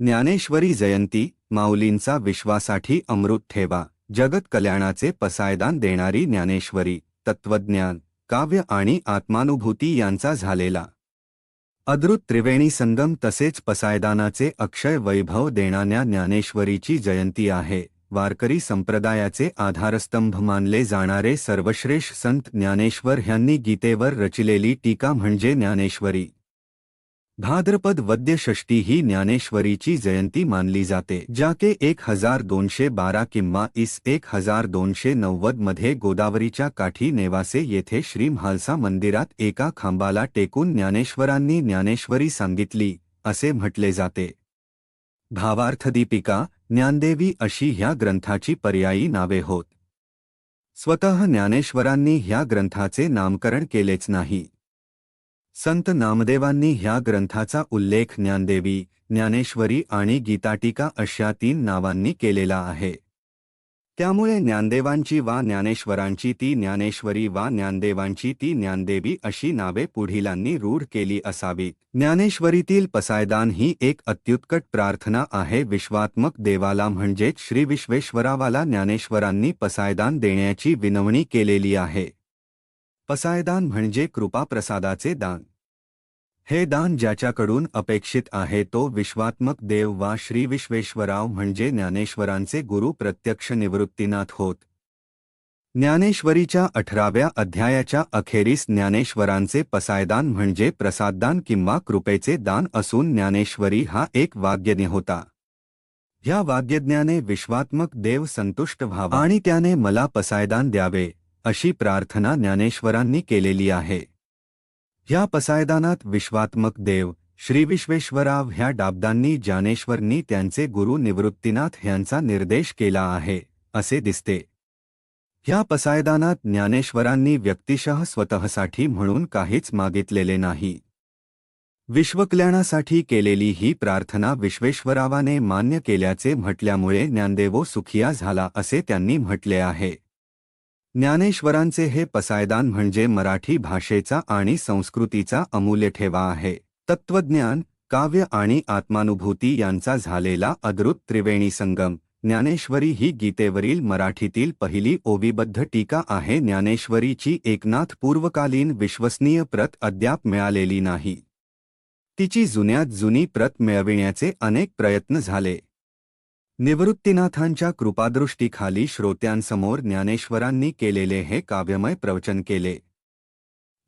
ज्ञानेश्वरी जयंती माऊलींचा विश्वासाठी अमृत ठेवा. जगत कल्याणाचे पसायदान देणारी ज्ञानेश्वरी तत्वज्ञान काव्य आणि आत्मानुभूती यांचा झालेला. अद्रुत त्रिवेणी संगम तसेच पसायदानाचे अक्षय वैभव देणाऱ्या ज्ञानेश्वरीची जयंती आहे. वारकरी संप्रदायाचे आधारस्तंभ मानले जाणारे सर्वश्रेष्ठ संत ज्ञानेश्वर ह्यांनी गीतेवर रचिलेली टीका म्हणजे ज्ञानेश्वरी. भाद्रपद वद्य षष्टी ही ज्ञानेश्वरीची जयंती मानली जाते ज्याके एक हजार दोनशे बारा किंवा इस एक हजार दोनशे नव्वदमध्ये गोदावरीच्या काठी नेवासे येथे श्री म्हालसा मंदिरात एका खांबाला टेकून ज्ञानेश्वरांनी ज्ञानेश्वरी सांगितली असे म्हटले जाते. भावार्थदीपिका ज्ञानदेवी अशी ह्या ग्रंथाची पर्यायी नावे होत. स्वतः ज्ञानेश्वरांनी ह्या ग्रंथाचे नामकरण केलेच नाही. संत नामदेवांनी ह्या ग्रंथाचा उल्लेख ज्ञानदेवी ज्ञानेश्वरी आणि गीताटिका अशा तीन नावांनी केलेला आहे. त्यामुळे ज्ञानदेवांची वा ज्ञानेश्वरांची ती ज्ञानेश्वरी वा ज्ञानदेवांची ती ज्ञानदेवी अशी नावे पुढीलांनी रूढ केली असावी ज्ञानेश्वरीतील पसायदान ही एक अत्युत्कट प्रार्थना आहे. विश्वात्मक देवाला म्हणजेच श्री विश्वेश्वरावाला ज्ञानेश्वरांनी पसायदान देण्याची विनवणी केलेली आहे. पसायदान म्हणजे कृपाप्रसादाचे दान. हे दान ज्याच्याकडून अपेक्षित आहे तो विश्वात्मक देव वा श्री विश्वेश्वराव म्हणजे ज्ञानेश्वरांचे गुरु प्रत्यक्ष निवृत्तीनाथ होत. ज्ञानेश्वरीच्या अठराव्या अध्यायाच्या अखेरीस ज्ञानेश्वरांचे पसायदान म्हणजे प्रसाददान किंवा कृपेचे दान असून ज्ञानेश्वरी हा एक वाग्यज्ञ होता. ह्या वाग्यज्ञाने विश्वात्मक देव संतुष्ट व्हावा आणि त्याने मला पसायदान द्यावे. अशी प्रार्थना ज्ञानेश्वरांनी केलेली आहे. ह्या पसायदानात विश्वात्मक देव श्री विश्वेश्वराव ह्या डाबदांनी ज्ञानेश्वरनी त्यांचे गुरु निवृत्तीनाथ ह्यांचा निर्देश केला आहे असे दिसते. ह्या पसायदानात ज्ञानेश्वरांनी व्यक्तिशः स्वतःसाठी म्हणून काहीच मागितलेले नाही. विश्वकल्याणासाठी केलेली ही प्रार्थना विश्वेश्वरावाने मान्य केल्याचे म्हटल्यामुळे ज्ञानदेवो सुखिया झाला असे त्यांनी म्हटले आहे. ज्ञानेश्वरांचे हे पसायदान म्हणजे मराठी भाषेचा आणि संस्कृतीचा अमूल्य ठेवा आहे. तत्वज्ञान काव्य आणि आत्मानुभूती यांचा झालेला अद्रुत त्रिवेणी संगम. ज्ञानेश्वरी ही गीतेवरील मराठीतील पहिली ओविबद्ध टीका आहे. ज्ञानेश्वरीची एकनाथ पूर्वकालीन विश्वसनीय प्रत अद्याप मिळालेली नाही. तिची जुन्यात जुनी प्रत मिळविण्याचे अनेक प्रयत्न झाले. निवृत्तीनाथांच्या कृपादृष्टीखाली श्रोत्यांसमोर ज्ञानेश्वरांनी केलेले हे काव्यमय प्रवचन केले.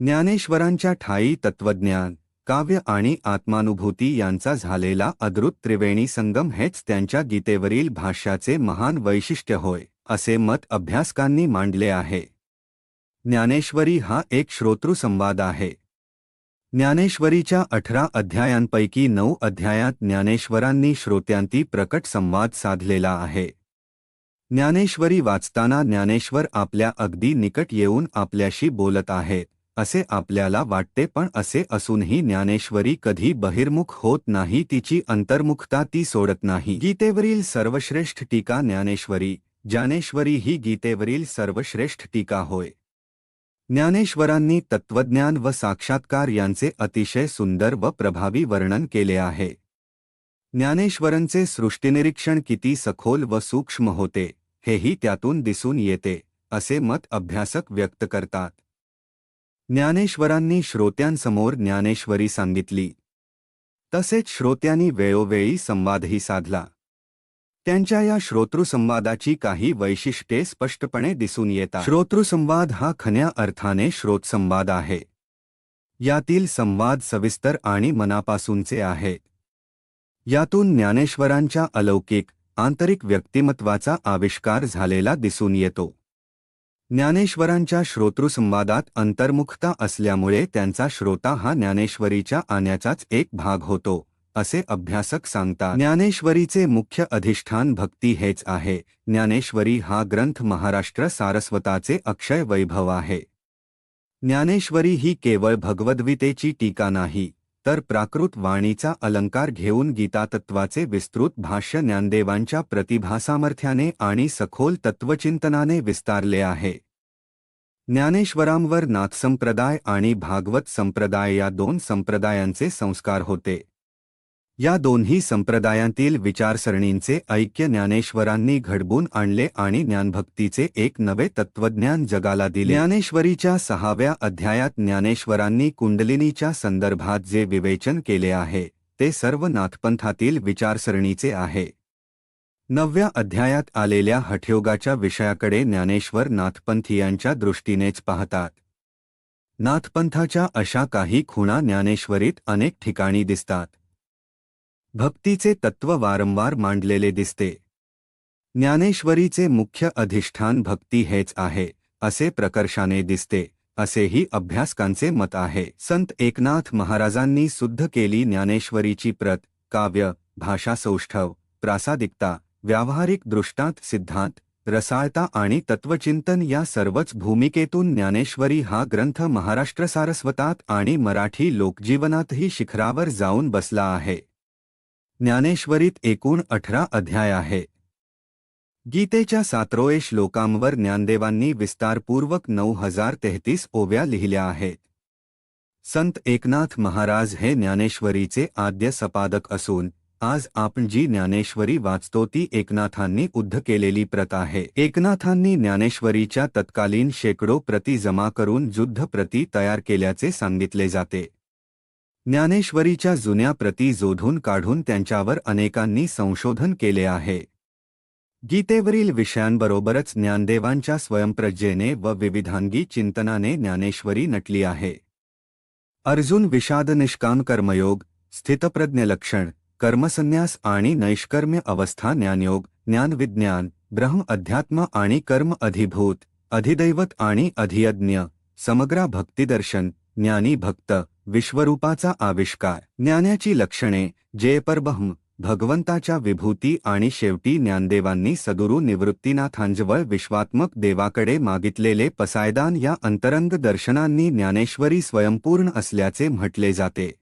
ज्ञानेश्वरांच्या ठाई तत्वज्ञान काव्य आणि आत्मानुभूती यांचा झालेला अद्रुत त्रिवेणी संगम हेच त्यांच्या गीतेवरील भाष्याचे महान वैशिष्ट्य होय असे मत अभ्यासकांनी मांडले आहे. ज्ञानेश्वरी हा एक श्रोतृसंवाद आहे. ज्ञानेश्वरीच्या अठरा अध्यायांपैकी नऊ अध्यायात ज्ञानेश्वरांनी श्रोत्यांती प्रकट संवाद साधलेला आहे. ज्ञानेश्वरी वाचताना ज्ञानेश्वर आपल्या अगदी निकट येऊन आपल्याशी बोलत आहे असे आपल्याला वाटते पण असे असूनही ज्ञानेश्वरी कधी बहिर्मुख होत नाही तिची अंतर्मुखता ती सोडत नाही. गीतेवरील सर्वश्रेष्ठ टीका ज्ञानेश्वरी ज्ञानेश्वरी ही गीतेवरील सर्वश्रेष्ठ टीका होय. ज्ञानेश्वरांनी तत्वज्ञान व साक्षात्कार यांचे अतिशय सुंदर व प्रभावी वर्णन केले आहे. ज्ञानेश्वरांचे सृष्टीनिरीक्षण किती सखोल व सूक्ष्म होते हेही त्यातून दिसून येते असे मत अभ्यासक व्यक्त करतात. ज्ञानेश्वरांनी श्रोत्यांसमोर ज्ञानेश्वरी सांगितली. तसेच श्रोत्यांनी वेळोवेळी संवादही साधला. त्यांच्या या श्रोतृसंवादाची काही वैशिष्ट्ये स्पष्टपणे दिसून येतात. श्रोतृसंवाद हा खन्या अर्थाने श्रोतसंवाद आहे. यातील संवाद सविस्तर आणि मनापासूनचे आहे. यातून ज्ञानेश्वरांच्या अलौकिक आंतरिक व्यक्तिमत्वाचा आविष्कार झालेला दिसून येतो. ज्ञानेश्वरांच्या श्रोतृसंवादात अंतर्मुखता असल्यामुळे त्यांचा श्रोता हा ज्ञानेश्वरीच्या आण्याचाच एक भाग होतो. असे अभ्यासक सांगतात. ज्ञानेश्वरीचे मुख्य अधिष्ठान भक्ती हेच आहे. ज्ञानेश्वरी हा ग्रंथ महाराष्ट्र सारस्वताचे अक्षय वैभव आहे. ज्ञानेश्वरी ही केवळ भगवद्गीतेची टीका नाही तर प्राकृत वाणीचा अलंकार घेऊन गीतातत्वाचे विस्तृत भाष्य ज्ञानदेवांच्या प्रतिभासामर्थ्याने आणि सखोल तत्वचिंतनाने विस्तारले आहे. ज्ञानेश्वरांवर नाथसंप्रदाय आणि भागवत संप्रदाय या दोन संप्रदायांचे संस्कार होते. या दोन्ही संप्रदायांतील विचारसरणींचे ऐक्य ज्ञानेश्वरांनी घडवून आणले आणि ज्ञानभक्तीचे एक नवे तत्वज्ञान जगाला दिले. ज्ञानेश्वरीच्या सहाव्या अध्यायात ज्ञानेश्वरांनी कुंडलिनीच्या संदर्भात जे विवेचन केले आहे ते सर्व नाथपंथातील विचारसरणीचे आहे. नवव्या अध्यायात आलेल्या हठयोगाच्या विषयाकडे ज्ञानेश्वर नाथपंथीयांच्या दृष्टीनेच पाहतात. नाथपंथाच्या अशा काही खुणा ज्ञानेश्वरीत अनेक ठिकाणी दिसतात. भक्तीचे तत्व वारंवार मांडलेले दिसते. ज्ञानेश्वरीचे मुख्य अधिष्ठान भक्ती हेच आहे असे प्रकर्षाने दिसते असेही अभ्यासकांचे मत आहे. संत एकनाथ महाराजांनी शुद्ध केली ज्ञानेश्वरीची प्रत काव्य भाषासौष्ठव प्रासादिकता व्यावहारिक दृष्टांत सिद्धांत रसाळता आणि तत्वचिंतन या सर्वच भूमिकेतून ज्ञानेश्वरी हा ग्रंथ महाराष्ट्र सारस्वतात आणि मराठी लोकजीवनातही शिखरावर जाऊन बसला आहे. ज्ञानेश्वरीत एकूण अठरा अध्याय आहे. गीतेच्या सात्रोए श्लोकांवर ज्ञानदेवांनी विस्तारपूर्वक नऊ हजार तेहतीस ओव्या लिहिल्या आहेत. संत एकनाथ महाराज हे ज्ञानेश्वरीचे आद्य संपादक असून आज आपण जी ज्ञानेश्वरी वाचतो ती एकनाथांनी उद्ध केलेली प्रत आहे. एकनाथांनी ज्ञानेश्वरीच्या तत्कालीन शेकडो प्रती जमा करून युद्ध प्रती तयार केल्याचे सांगितले जाते. ज्ञानेश्वरीच्या जुन्या प्रती जोधून काढून त्यांच्यावर अनेकांनी संशोधन केले आहे. गीतेवरील विषयांबरोबरच ज्ञानदेवांच्या स्वयंप्रज्ञेने व विविधांगी चिंतनाने ज्ञानेश्वरी नटली आहे. अर्जुन विषाद निष्काम कर्मयोग स्थितप्रज्ञ लक्षण कर्मसन्यास आणि नैष्कर्म्य अवस्था ज्ञानयोग ज्ञानविज्ञान ब्रह्म अध्यात्म आणि कर्म अधिभूत अधिदैवत आणि अधियज्ञ समग्रा भक्तिदर्शन ज्ञानी भक्त विश्वरूपाचा आविष्कार ज्ञानाची लक्षणे जयपरब्रह्म भगवंताच्या विभूती आणि शेवटी ज्ञानदेवांनी सदुरू निवृत्तीनाथांजवळ विश्वात्मक देवाकडे मागितलेले पसायदान या अंतरंग दर्शनांनी ज्ञानेश्वरी स्वयंपूर्ण असल्याचे म्हटले जाते.